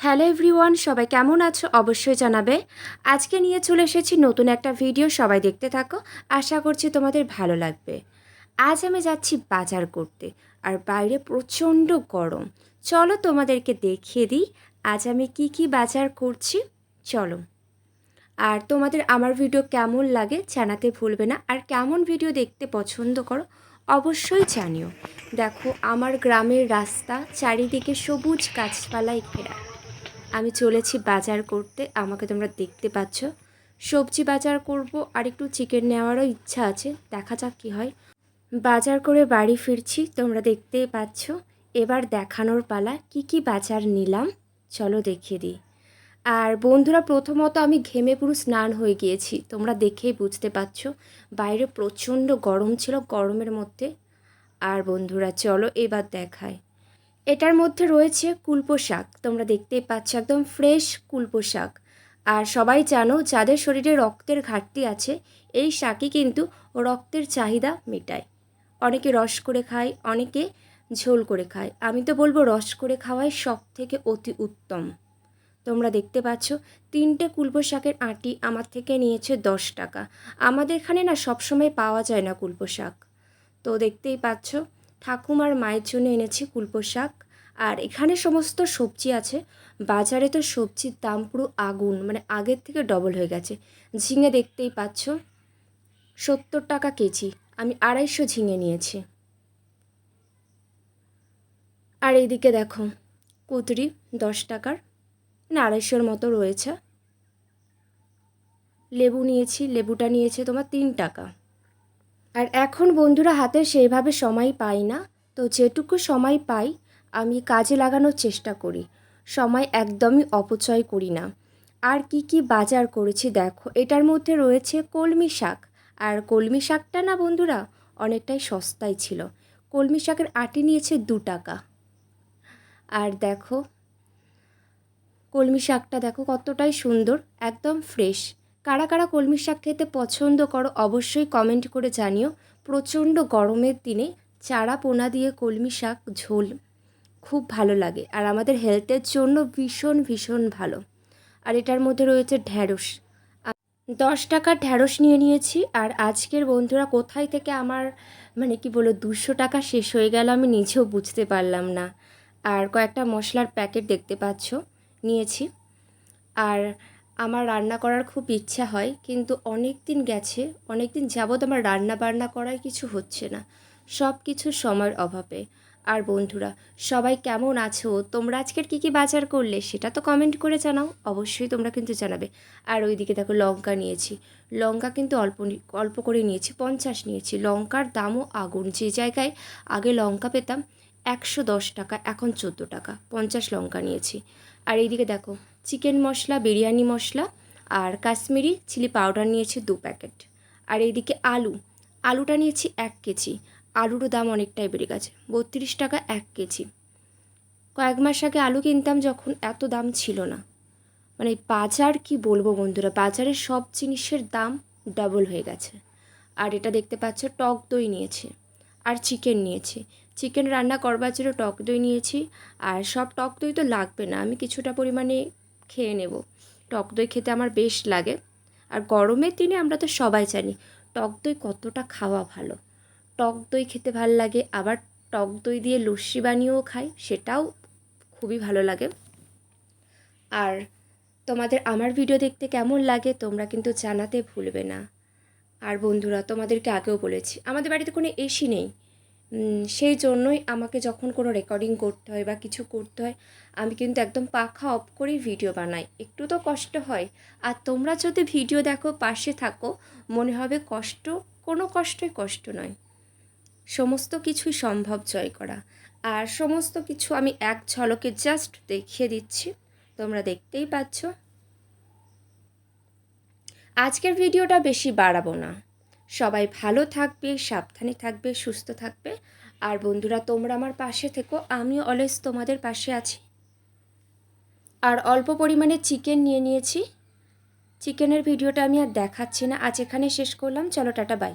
Hello everyone, সবাই কেমন আছো? অবশ্যই জানাবে। আজকে নিয়ে চলে এসেছি নতুন একটা ভিডিও, সবাই দেখতে থাকো। আশা করছি তোমাদের ভালো লাগবে। আজ আমি যাচ্ছি বাজার করতে, আর বাইরে প্রচণ্ড গরম। চলো তোমাদেরকে দেখিয়ে দিই, আজ আমি কি কি বাজার করছি। চলো। আর তোমাদের আমার ভিডিও কেমন লাগে জানাতে ভুলবে না, আর কেমন ভিডিও দেখতে পছন্দ করো অবশ্যই জানিও। দেখো, আমার গ্রামের রাস্তা, চারিদিকে সবুজ গাছপালায় ঘেরা। আমি চলেছি বাজার করতে, আমাকে তোমরা দেখতে পাচ্ছ। সবজি বাজার করব, আর একটু চিকেন নেওয়ারও ইচ্ছা আছে, দেখা যাক কী হয়। বাজার করে বাড়ি ফিরছি, তোমরা দেখতেই পাচ্ছ। এবার দেখানোর পালা, কি কি বাজার নিলাম, চলো দেখিয়ে দিই। আর বন্ধুরা, প্রথমত আমি ঘেমে পুরো স্নান হয়ে গিয়েছি, তোমরা দেখেই বুঝতে পারছ। বাইরে প্রচণ্ড গরম ছিল, গরমের মধ্যে। আর বন্ধুরা, চলো এবার দেখায় এটার মধ্যে রয়েছে কুলপো শাক। তোমরা দেখতেই পাচ্ছ একদম ফ্রেশ কুলপো শাক। আর সবাই জানো, যাদের শরীরে রক্তের ঘাটতি আছে, এই শাকই কিন্তু রক্তের চাহিদা মেটায়। অনেকে রস করে খায়, অনেকে ঝোল করে খায়। আমি তো বলব, রস করে খাওয়াই সব থেকে অতি উত্তম। তোমরা দেখতে পাচ্ছ, তিনটে কুলপো শাকের আঁটি আমার থেকে নিয়েছে দশ টাকা। আমাদের এখানে না সবসময় পাওয়া যায় না কুলপো শাক। তো দেখতেই পাচ্ছ ঠাকুমার মায়ের জন্য এনেছি কুলপো শাক। আর এখানে সমস্ত সবজি আছে। বাজারে তো সবজির দাম পুরো আগুন মানে আগের থেকে ডবল হয়ে গেছে। ঝিঙে দেখতেই পাচ্ছ, সত্তর টাকা কেজি। আমি আড়াইশো ঝিঙে নিয়েছি। আর এইদিকে দেখো কুতরি দশ টাকার মানে আড়াইশোর মতো রয়েছে। লেবু নিয়েছি, লেবুটা নিয়েছে তোমার তিন টাকা। আর এখন বন্ধুরা হাতে সেইভাবে সময় পাই না, তো যেটুকু সময় পাই আমি কাজে লাগানোর চেষ্টা করি, সময় একদমই অপচয় করি না। আর কি কি বাজার করেছি দেখো, এটার মধ্যে রয়েছে কলমি শাক, আর কলমি শাকটা না বন্ধুরা অনেকটাই সস্তায় ছিল, কলমি শাকের আটি নিয়েছে দু টাকা। আর দেখো, কলমি শাকটা দেখো কতটাই সুন্দর, একদম ফ্রেশ। কারা কারা কলমি শাক খেতে পছন্দ করো অবশ্যই কমেন্ট করে জানিও। প্রচণ্ড গরমের দিনে চারা পোনা দিয়ে কলমি শাক ঝোল খুব ভালো লাগে আর আমাদের হেলথের জন্য ভীষণ ভীষণ ভালো। আর এটার মধ্যে রয়েছে ঢ্যাঁড়স। দশ টাকার ঢ্যাঁড়স নিয়ে নিয়েছি আর আজকের বন্ধুরা কোথায় থেকে আমার মানে কি বলো দুশো টাকা শেষ হয়ে গেল আমি নিজেও বুঝতে পারলাম না। আর কয়েকটা মশলার প্যাকেট দেখতে পাচ্ছ, নিয়েছি। আর আমার রান্না করার খুব ইচ্ছা হয়, কিন্তু অনেক দিন গেছে অনেক দিন যাবৎ আমার রান্না বান্না করার কিছু হচ্ছে না। সব কিছু সময়ের অভাবে। আর বন্ধুরা, সবাই কেমন আছো? তোমরা আজকের কী কী বাজার করলে সেটা তো কমেন্ট করে জানাও, অবশ্যই তোমরা কিন্তু জানাবে। আর ওইদিকে দেখো লঙ্কা নিয়েছি। লঙ্কা কিন্তু অল্প অল্প করে নিয়েছি, পঞ্চাশ নিয়েছি। লঙ্কার দামও আগুন। যে জায়গায় আগে লঙ্কা পেতাম, একশো দশ টাকা, এখন চোদ্দ টাকা, পঞ্চাশ লঙ্কা নিয়েছি। আর এইদিকে দেখো চিকেন মশলা, বিরিয়ানি মশলা আর কাশ্মীরি চিলি পাউডার নিয়েছি দু প্যাকেট। আর এইদিকে আলু। আলুটা নিয়েছি এক কেজি। আলুরও দাম অনেকটাই বেড়ে গেছে, বত্রিশ টাকা এক কেজি। কয়েক মাস আগে আলু কিনতাম যখন এত দাম ছিল না। মানে বাজার কি বলব বন্ধুরা, বাজারে সব জিনিসের দাম ডাবল হয়ে গেছে। আর এটা দেখতে পাচ্ছ, টক দই নিয়েছে আর চিকেন নিয়েছি। চিকেন রান্না করবার জন্য টক দই নিয়েছি। আর সব টক দই তো লাগবে না, আমি কিছুটা পরিমাণে খেয়ে নেব। টক দই খেতে আমার বেশ লাগে। আর গরমের দিনে আমরা তো সবাই জানি, টক দই কতটা খাওয়া ভালো। টক দই খেতে ভালো লাগে, আবার টক দই দিয়ে লস্যি বানিয়েও খাই, সেটাও খুবই ভালো লাগে। আর তোমাদের আমার ভিডিও দেখতে কেমন লাগে, তোমরা কিন্তু জানাতে ভুলবে না। আর বন্ধুরা, তোমাদেরকে আগেও বলেছি, আমাদের বাড়িতে কোনো এসি নেই। সেই জন্যই আমাকে যখন কোনো রেকর্ডিং করতে হয় বা কিছু করতে হয়, আমি কিন্তু একদম পাখা অফ করেই ভিডিও বানাই। একটু তো কষ্ট হয়। আর তোমরা যদি ভিডিও দেখো, পাশে থাকো, মনে হবে কষ্ট, কোনো কষ্টই কষ্ট নয়। সমস্ত কিছুই সম্ভব জয় করা। আর সমস্ত কিছু আমি এক ঝলকে জাস্ট দেখিয়ে দিচ্ছি। তোমরা দেখতেই পাচ্ছ। আজকের ভিডিওটা বেশি বাড়াবো না। সবাই ভালো থাকবে, সাবধানে থাকবে, সুস্থ থাকবে। আর বন্ধুরা, তোমরা আমার পাশে থেকো, আমিও অলওয়েজ তোমাদের পাশে আছি। আর অল্প পরিমাণে চিকেন নিয়ে নিয়েছি। চিকেনের ভিডিওটা আমি আর দেখাচ্ছি না। আজ এখানে শেষ করলাম। চলো, টাটা বাই